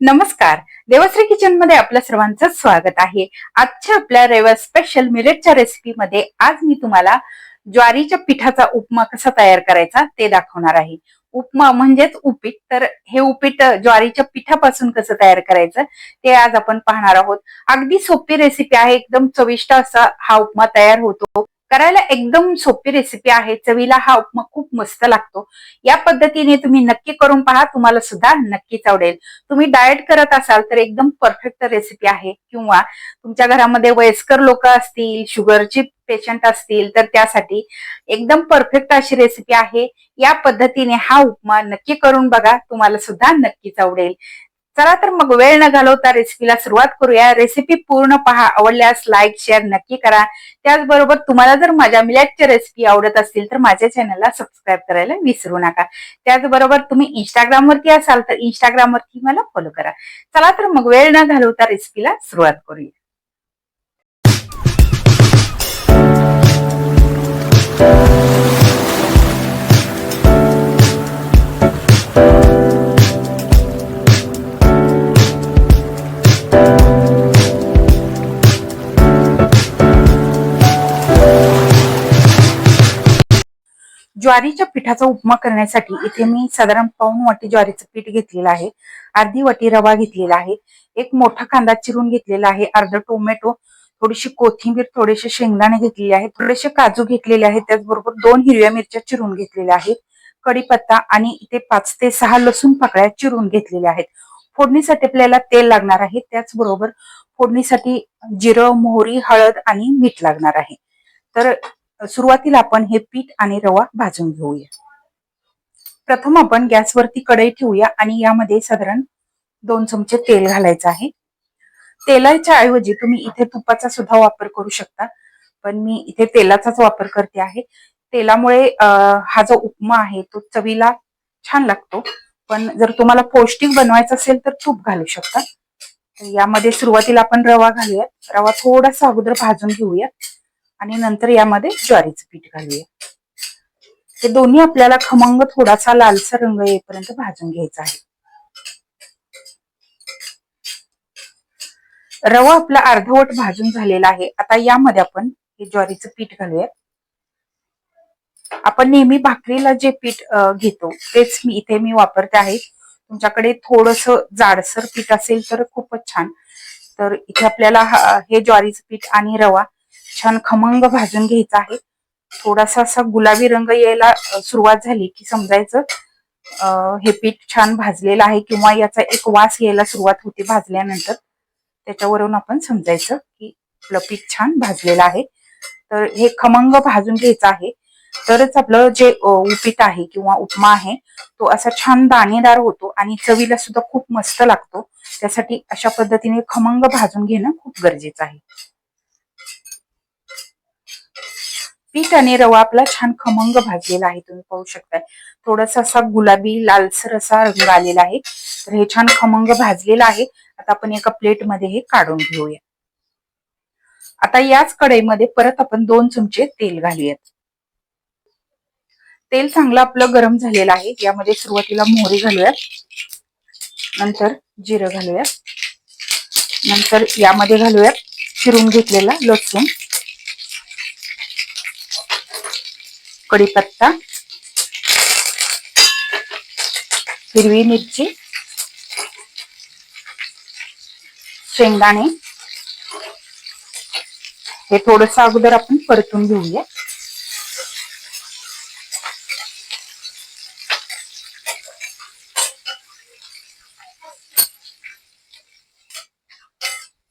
नमस्कार. देवश्री किचनमध्ये आपल्या सर्वांचं स्वागत आहे. आजच्या आपल्या रविवार स्पेशल मिलेटच्या रेसिपीमध्ये आज मी तुम्हाला ज्वारीच्या पिठाचा उपमा कसा तयार करायचा ते दाखवणार आहे. उपमा म्हणजेच उपीट. तर हे उपीट ज्वारीच्या पिठापासून कसं तयार करायचं ते आज आपण पाहणार आहोत. अगदी सोपी रेसिपी आहे. एकदम चविष्ट असा हा उपमा तयार होतो. करायला एकदम सोपी रेसिपी आहे. चवीला हा उपमा खूप मस्त लागतो. या पद्धतीने तुम्ही नक्की करून पहा तुम्हाला सुद्धा नक्कीच आवडेल. तुम्ही डाएट करत असाल तर एकदम परफेक्ट रेसिपी आहे. किंवा तुमच्या घरामध्ये वयस्कर लोक असतील शुगरची पेशंट असतील तर त्यासाठी एकदम परफेक्ट अशी रेसिपी आहे. या पद्धतीने हा उपमा नक्की करून बघा तुम्हाला सुद्धा नक्कीच आवडेल. चला तर मग वेळ न घालवता रेसिपीला सुरुवात करूया. रेसिपी पूर्ण पहा. आवडल्यास लाईक शेअर नक्की करा. त्याचबरोबर तुम्हाला जर माझ्या मिलेटच्या रेसिपी आवडत असतील तर माझ्या चॅनलला सबस्क्राईब करायला विसरू नका. त्याचबरोबर तुम्ही इंस्टाग्राम वरती असाल तर इंस्टाग्रामवरती मला फॉलो करा. चला तर मग वेळ न घालवता रेसिपीला सुरुवात करूया. ज्वारीच्या पिठाचा उपमा करण्यासाठी इथे मी साधारण पाऊन वाटी ज्वारीचं पीठ घेतलेलं आहे अर्धी वाटी रवा घेतलेला आहे एक मोठा कांदा चिरून घेतलेला आहे अर्ध टोमॅटो थोडीशी कोथिंबीर थोडेसे शेंगदाणे घेतलेले आहेत थोडेसे काजू घेतलेले आहेत त्याचबरोबर दोन हिरव्या मिरच्या चिरून घेतलेल्या आहेत कढीपत्ता आणि इथे पाच ते सहा लसूण पाकळ्या चिरून घेतलेल्या आहेत. फोडणीसाठी आपल्याला तेल लागणार आहे त्याचबरोबर फोडणीसाठी जिरं मोहरी हळद आणि मीठ लागणार आहे. तर सुरुवातीला आपण हे पीठ आणि रवा भाजून घेऊया. प्रथम आपण गॅसवरती कढई ठेवूया आणि यामध्ये साधारण दोन चमचे तेल घालायचं आहे. तेलाच्या ऐवजी तुम्ही इथे तुपाचा सुद्धा वापर करू शकता पण मी इथे तेलाचाच वापर करते आहे. तेलामुळे हा जो उपमा आहे तो चवीला छान लागतो पण जर तुम्हाला पौष्टिक बनवायचं असेल तर तूप घालू शकता. यामध्ये सुरुवातीला आपण रवा घालूया रवा थोडासा अगोदर भाजून घेऊया आणि नंतर यामध्ये ज्वारीचं पीठ घालूया. हे दोन्ही आपल्याला खमंग थोडासा लालसा रंग येईपर्यंत भाजून घ्यायचा आहे. रवा आपला अर्धवट भाजून झालेला आहे. आता यामध्ये आपण हे ज्वारीचं पीठ घालूया आपण नेहमी भाकरीला जे पीठ घेतो तेच मी इथे मी वापरते आहे. तुमच्याकडे थोडस जाडसर पीठ असेल तर खूपच छान. तर इथे आपल्याला हे ज्वारीचं पीठ आणि रवा छान खमंग भाजून घ्यायचा आहे. थोडासा असा गुलाबी रंग यायला सुरुवात झाली की समजायचं. हे पीठ छान भाजलेलं आहे किंवा याचा एक वास यायला सुरुवात होते भाजल्यानंतर. त्याच्यावरून आपण समजायचं की आपलं पीठ छान भाजलेलं आहे. तर हे खमंग भाजून घ्यायचं आहे. तरच आपलं जे उपीट आहे किंवा उपमा आहे तो असा छान दाणेदार होतो आणि चवीला सुद्धा खूप मस्त लागतो. त्यासाठी अशा पद्धतीने खमंग भाजून घेणं खूप गरजेचं आहे. पीठ आणि रवा आपला छान खमंग भाजलेला आहे तुम्ही पाहू शकताय. थोडासा असा गुलाबी लालसर असा रंग आलेला आहे. तर हे छान खमंग भाजलेला आहे. आता आपण एका प्लेटमध्ये हे काढून घेऊया. आता याच कढईमध्ये परत आपण दोन चमचे तेल घालूयात. तेल चांगलं आपलं गरम झालेलं आहे. यामध्ये सुरुवातीला मोहरी घालूयात. नंतर जिरं घालूयात. नंतर यामध्ये घालूयात चिरून घेतलेला लसूण. कढीपत्ता हिरवी मिरची शेंगदाणे. हे थोडस अगोदर आपण परतून घेऊया.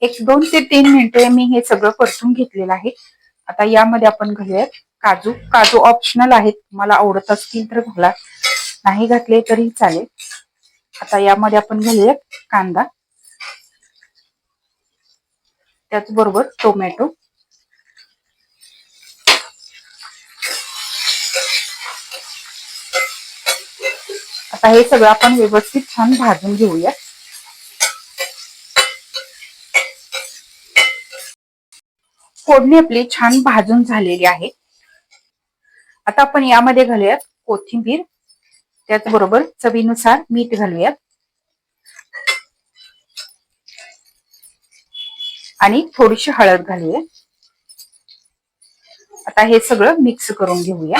एक दोन ते तीन मिनिटे मी हे सगळं परतून घेतलेलं आहे. आता यामध्ये आपण घालूयात काजू काजू ऑप्शनल आहेत. तुम्हाला आवडत असतील तर घाला. नाही घातले तरी चालेल. आता यामध्ये आपण घालूयात कांदा. त्याचबरोबर टोमॅटो आता हे सगळं आपण व्यवस्थित छान भाजून घेऊया. फोडणी आपली छान भाजून झालेली आहे. आता आपण यामध्ये घालूयात कोथिंबीर. त्याचबरोबर चवीनुसार मीठ घालूयात. आणि थोडीशी हळद घालूया आता हे सगळं मिक्स करून घेऊया.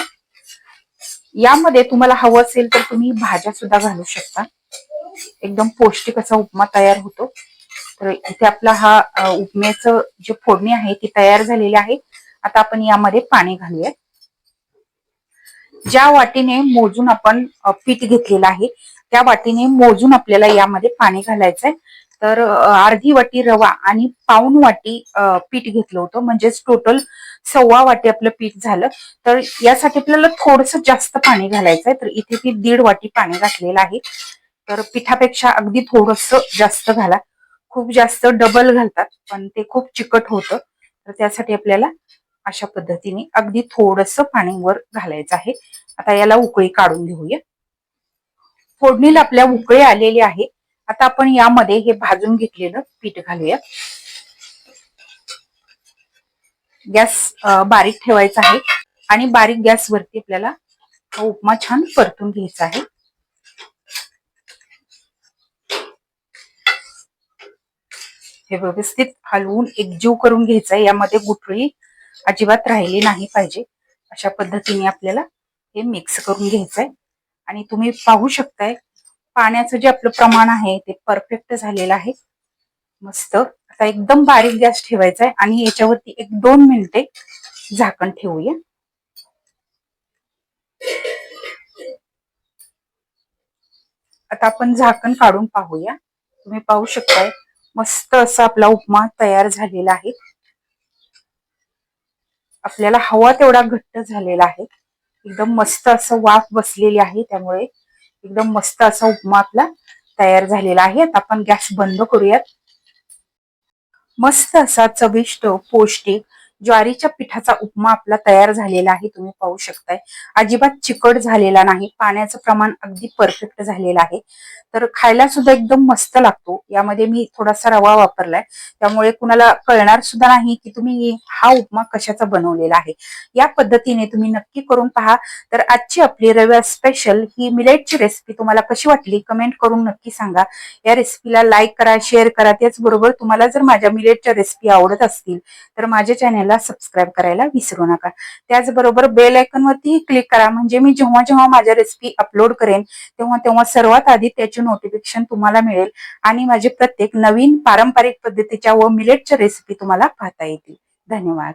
यामध्ये तुम्हाला हवं असेल तर तुम्ही भाज्या सुद्धा घालू शकता. एकदम पौष्टिक असा उपमा तयार होतो. तर इथे आपला हा उपम्याचं जे फोडणी आहे ती तयार झालेली आहे. आता आपण यामध्ये पाणी घालूयात. ज्या वाटीने मोजून आपण पीठ घेतलेलं आहे त्या वाटीने मोजून आपल्याला यामध्ये पाणी घालायचंय. तर अर्धी वाटी रवा आणि पाऊन वाटी पीठ घेतलं होतं. म्हणजेच टोटल सव्वा वाटी आपलं पीठ झालं. तर यासाठी आपल्याला थोडस जास्त पाणी घालायचंय. तर इथे ती दीड वाटी पाणी घातलेलं आहे. तर पिठापेक्षा अगदी थोडस जास्त घाला. खूप जास्त डबल घालतात पण ते खूप चिकट होतं. तर त्यासाठी आपल्याला अशा पद्धतीने अगदी थोडस पाणी वर घालायचं आहे. आता याला उकळी काढून घेऊया. फोडणीला आपल्या उकळी आलेली आहे. आता आपण यामध्ये हे भाजून घेतलेलं पीठ घालूया. गॅस बारीक ठेवायचा आहे आणि बारीक गॅस वरती आपल्याला उपमा छान परतून घ्यायचा आहे. हे व्यवस्थित हलवून एकजीव करून घ्यायचा आहे. यामध्ये गुठळी अजिबात राहिली नाही पाहिजे. अशा पद्धतीने आपल्याला हे मिक्स करून घ्यायचंय. आणि तुम्ही पाहू शकताय पाण्याचं जे आपलं प्रमाण आहे ते परफेक्ट झालेलं आहे. मस्त. आता एकदम बारीक गॅस ठेवायचा आहे आणि याच्यावरती एक दोन मिनिटे झाकण ठेवूया. आता आपण झाकण काढून पाहूया. तुम्ही पाहू शकताय मस्त असा आपला उपमा तयार झालेला आहे. आपल्याला हवा तेवढा घट्ट झालेला आहे. एकदम मस्त असं वाफ बसलेली आहे त्यामुळे एकदम मस्त असा उपमा आपला तयार झालेला आहे. आता आपण गॅस बंद करूयात. मस्त असा चविष्ट पौष्टिक ज्वारीच्या पिठाचा उपमा आपला तयार झालेला आहे तुम्ही पाहू शकताय. अजिबात चिकट झालेला नाही पाण्याचं प्रमाण अगदी परफेक्ट झालेलं आहे. तर खायला सुद्धा एकदम मस्त लागतो. यामध्ये मी थोडासा रवा वापरलाय. त्यामुळे कुणाला कळणार सुद्धा नाही की तुम्ही हा उपमा कशाचा बनवलेला आहे. या पद्धतीने तुम्ही नक्की करून पहा. तर आजची आपली रव्या स्पेशल ही मिलेटची रेसिपी तुम्हाला कशी वाटली कमेंट करून नक्की सांगा. या रेसिपीला लाईक करा शेअर करा. त्याचबरोबर तुम्हाला जर माझ्या मिलेटच्या रेसिपी आवडत असतील तर माझ्या चॅनेलला सबस्क्राईब करायला विसरू नका. त्याचबरोबर बेल आयकॉन वरती क्लिक करा. म्हणजे मी जेव्हा जेव्हा माझ्या रेसिपी अपलोड करेन तेव्हा तेव्हा सर्वात आधी त्याची नोटिफिकेशन तुम्हाला मिळेल आणि माझे प्रत्येक नवीन पारंपरिक पद्धतीच्या व मिलेटच्या रेसिपी तुम्हाला पाहता येतील. धन्यवाद.